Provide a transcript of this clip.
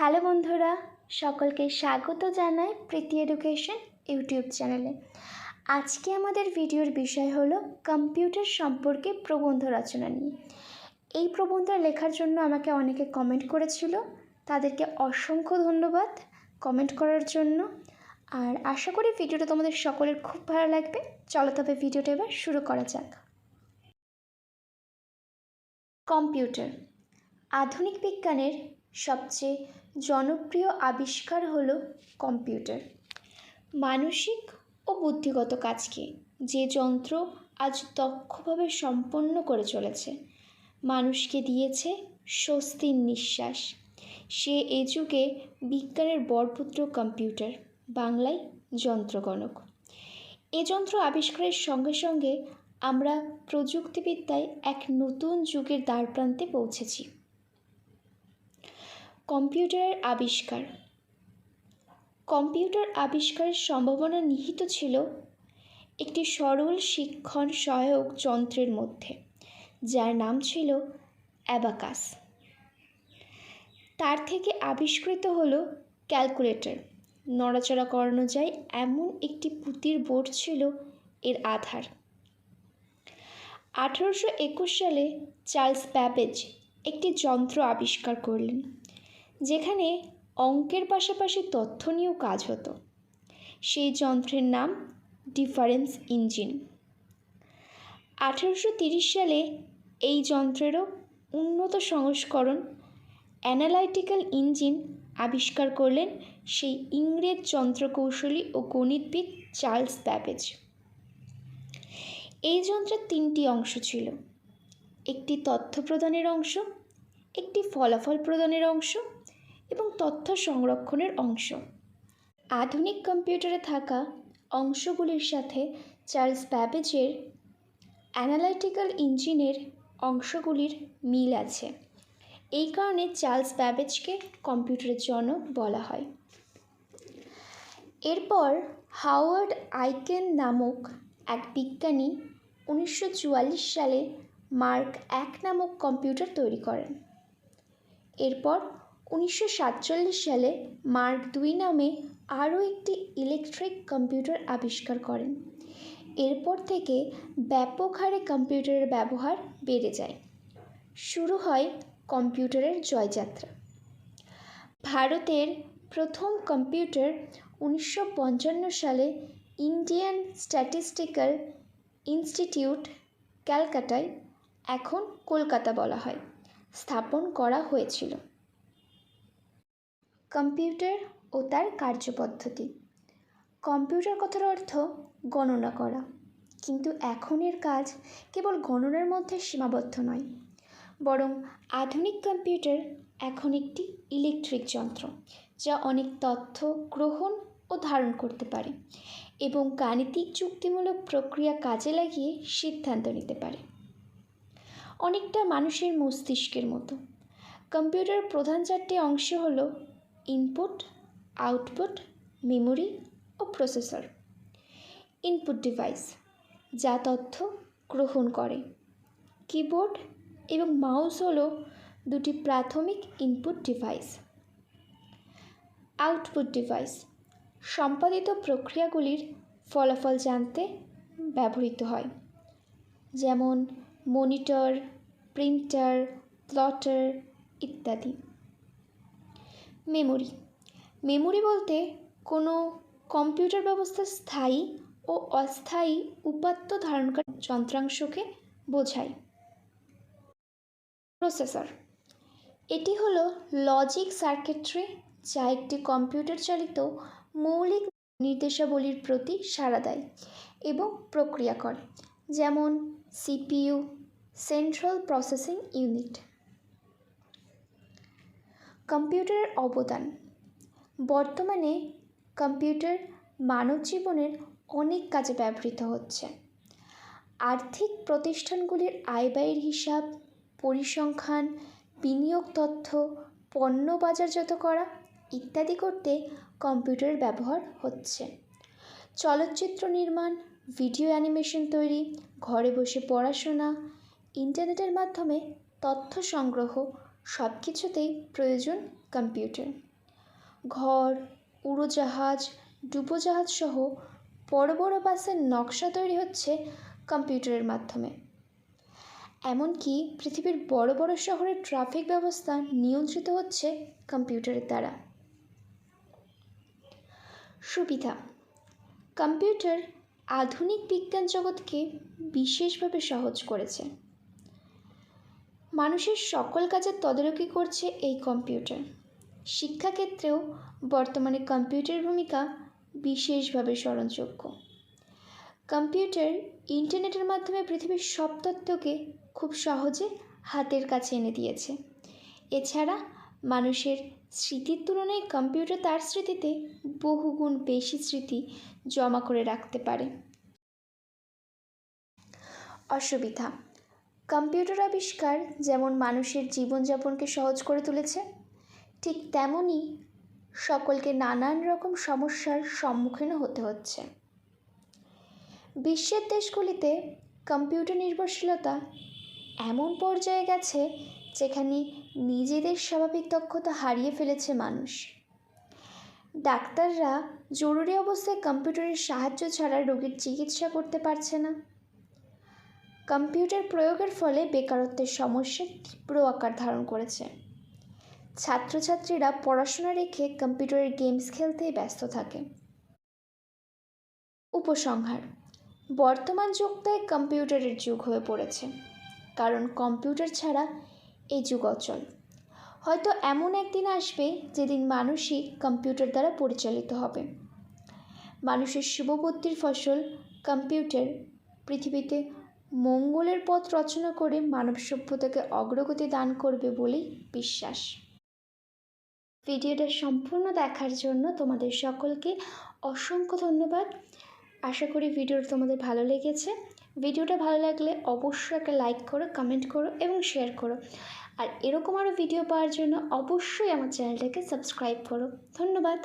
Hello বন্ধুরা, সকলকে স্বাগত জানাই প্রীতি এডুকেশন ইউটিউব চ্যানেলে। আজকে আমাদের ভিডিওর বিষয় হলো কম্পিউটার সম্পর্কে প্রবন্ধ রচনা নিয়ে। এই প্রবন্ধ লেখার জন্য আমাকে অনেকে কমেন্ট করেছিল, তাদেরকে অসংখ্য ধন্যবাদ কমেন্ট করার জন্য। আর আশা করি ভিডিওটা তোমাদের সকলের খুব ভালো লাগবে। চলো তবে ভিডিওটা এবার শুরু করা যাক। কম্পিউটার, আধুনিক বিজ্ঞানের সবচেয়ে জনপ্রিয় আবিষ্কার হলো কম্পিউটার। মানসিক ও বুদ্ধিগত কাজকে যে যন্ত্র আজ দক্ষভাবে সম্পন্ন করে চলেছে, মানুষকে দিয়েছে স্বস্তির নিঃশ্বাস। সে এ যুগে বিজ্ঞানের বরপুত্র কম্পিউটার, বাংলায় যন্ত্রগণক। এ যন্ত্র আবিষ্কারের সঙ্গে সঙ্গে আমরা প্রযুক্তিবিদ্যায় এক নতুন যুগের দ্বারপ্রান্তে পৌঁছেছি। কম্পিউটারের আবিষ্কার। কম্পিউটার আবিষ্কারের সম্ভাবনা নিহিত ছিল একটি সরল শিক্ষণ সহায়ক যন্ত্রের মধ্যে, যার নাম ছিল অ্যাবাকাস। তার থেকে আবিষ্কৃত হলো ক্যালকুলেটর। নড়াচড়া করানো যায় এমন একটি পুঁতির বোর্ড ছিল এর আধার। আঠারোশো একুশ সালে চার্লস ব্যাবেজ একটি যন্ত্র আবিষ্কার করলেন। যেখানে অঙ্কের পাশাপাশি তথ্য নিয়েও কাজ হতো। সেই যন্ত্রের নাম ডিফারেন্স ইঞ্জিন। আঠেরোশো তিরিশ সালে এই যন্ত্রেরও উন্নত সংস্করণ অ্যানালাইটিক্যাল ইঞ্জিন আবিষ্কার করলেন সেই ইংরেজ যন্ত্রকৌশলী ও গণিতবিদ চার্লস ব্যাবেজ। এই যন্ত্রের তিনটি অংশ ছিল। একটি তথ্য প্রদানের অংশ, একটি ফলাফল প্রদানের অংশ এবং তথ্য সংরক্ষণের অংশ। আধুনিক কম্পিউটারে থাকা অংশগুলির সাথে চার্লস ব্যাবেজের অ্যানালাইটিক্যাল ইঞ্জিনের অংশগুলির মিল আছে। এই কারণে চার্লস ব্যাবেজকে কম্পিউটারের জনক বলা হয়। এরপর হাওয়ার্ড আইকেন নামক এক বিজ্ঞানী উনিশশো চুয়াল্লিশ সালে মার্ক এক নামক কম্পিউটার তৈরি করেন। এরপর উনিশশো সাতচল্লিশ সালে মার্ক দুই নামে আরও একটি ইলেকট্রিক কম্পিউটার আবিষ্কার করেন। এরপর থেকে ব্যাপক হারে কম্পিউটারের ব্যবহার বেড়ে যায়। শুরু হয় কম্পিউটারের জয়যাত্রা। ভারতের প্রথম কম্পিউটার উনিশশো পঞ্চান্ন সালে ইন্ডিয়ান স্ট্যাটিস্টিক্যাল ইনস্টিটিউট ক্যালকাটায়, এখন কলকাতা বলা হয়, স্থাপন করা হয়েছিল। কম্পিউটার ও তার কার্যপদ্ধতি। কম্পিউটার কথার অর্থ গণনা করা। কিন্তু এখন এর কাজ কেবল গণনার মধ্যে সীমাবদ্ধ নয়, বরং আধুনিক কম্পিউটার এখন একটি ইলেকট্রিক যন্ত্র, যা অনেক তথ্য গ্রহণ ও ধারণ করতে পারে এবং গাণিতিক যুক্তিমূলক প্রক্রিয়া কাজে লাগিয়ে সিদ্ধান্ত নিতে পারে। অনেকটা মানুষের মস্তিষ্কের মতো। কম্পিউটার প্রধান চারটি অংশ হলো ইনপুট আউটপুট মেমোরি ও প্রসেসর ইনপুট ডিভাইস যা তথ্য গ্রহণ করে। কিবোর্ড এবং মাউস হলো দুটি প্রাথমিক ইনপুট ডিভাইস আউটপুট ডিভাইস সম্পাদিত প্রক্রিয়াগুলির ফলাফল জানতে ব্যবহৃত হয়। যেমন মনিটর প্রিন্টার প্লটার ইত্যাদি। মেমোরি। মেমোরি বলতে কোনো কম্পিউটার ব্যবস্থা স্থায়ী ও অস্থায়ী উপাত্ত ধারণকারী যন্ত্রাংশকে বোঝায়। প্রসেসর। এটি হলো লজিক সার্কিট্রি, যা একটি কম্পিউটার চালিত মৌলিক নির্দেশাবলীর প্রতি সাড়া দেয় এবং প্রক্রিয়া করে, যেমন সিপিইউ, সেন্ট্রাল প্রসেসিং ইউনিট। কম্পিউটারের অবদান। বর্তমানে কম্পিউটার মানব জীবনের অনেক কাজে ব্যবহৃত হচ্ছে। আর্থিক প্রতিষ্ঠানগুলির আয় ব্যয়ের হিসাব, পরিসংখ্যান, বিনিয়োগ তথ্য, পণ্য বাজারজাত করা ইত্যাদি করতে কম্পিউটারের ব্যবহার হচ্ছে। চলচ্চিত্র নির্মাণ, ভিডিও অ্যানিমেশন তৈরি, ঘরে বসে পড়াশোনা, ইন্টারনেটের মাধ্যমে তথ্য সংগ্রহ সব কিছুতেই প্রয়োজন কম্পিউটার। ঘর, উড়োজাহাজ, ডুবোজাহাজ সহ বড় বড় বাসের নকশা তৈরি হচ্ছে কম্পিউটারের মাধ্যমে। এমনকি পৃথিবীর বড় বড় শহরের ট্রাফিক ব্যবস্থা নিয়ন্ত্রিত হচ্ছে কম্পিউটারের দ্বারা। সুবিধা, কম্পিউটার আধুনিক বিজ্ঞান জগৎকে বিশেষভাবে সহজ করেছে। মানুষের সকল কাজের তদারকি করছে এই কম্পিউটার। শিক্ষাক্ষেত্রেও বর্তমানে কম্পিউটারের ভূমিকা বিশেষভাবে স্মরণযোগ্য। কম্পিউটার ইন্টারনেটের মাধ্যমে পৃথিবীর সব তথ্যকে খুব সহজে হাতের কাছে এনে দিয়েছে। এছাড়া মানুষের স্মৃতির তুলনায় কম্পিউটার তার স্মৃতিতে বহুগুণ বেশি স্মৃতি জমা করে রাখতে পারে। অসুবিধা কম্পিউটার আবিষ্কার যেমন মানুষের জীবনযাপনকে সহজ করে তুলেছে, ঠিক তেমনই সকলকে নানান রকম সমস্যার সম্মুখীনও হতে হচ্ছে। বিশ্বের দেশগুলিতে কম্পিউটার নির্ভরশীলতা এমন পর্যায়ে গেছে যেখানে নিজেদের স্বাভাবিক দক্ষতা হারিয়ে ফেলেছে মানুষ। ডাক্তাররা জরুরি অবস্থায় কম্পিউটারের সাহায্য ছাড়া রোগীর চিকিৎসা করতে পারছে না। কম্পিউটার প্রয়োগের ফলে বেকারত্বের সমস্যা তীব্র আকার ধারণ করেছে। ছাত্রছাত্রীরা পড়াশোনা রেখে কম্পিউটারের গেমস খেলতেই ব্যস্ত থাকে। উপসংহার, বর্তমান যুগটায় কম্পিউটারের যুগ হয়ে পড়েছে, কারণ কম্পিউটার ছাড়া এই যুগ অচল। হয়তো এমন একদিন আসবে যেদিন মানুষই কম্পিউটার দ্বারা পরিচালিত হবে। মানুষের শুভবুদ্ধির ফসল কম্পিউটার, পৃথিবীতে মঙ্গলের পথ রচনা করে মানব সভ্যতাকে অগ্রগতি দান করবে বলেই বিশ্বাস। ভিডিওটা সম্পূর্ণ দেখার জন্য তোমাদের সকলকে অসংখ্য ধন্যবাদ। আশা করি ভিডিওটা তোমাদের ভালো লেগেছে। ভিডিওটা ভালো লাগলে অবশ্যই একটা লাইক করো, কমেন্ট করো এবং শেয়ার করো। আর এরকম আরও ভিডিও পাওয়ার জন্য অবশ্যই আমার চ্যানেলটাকে সাবস্ক্রাইব করো। ধন্যবাদ।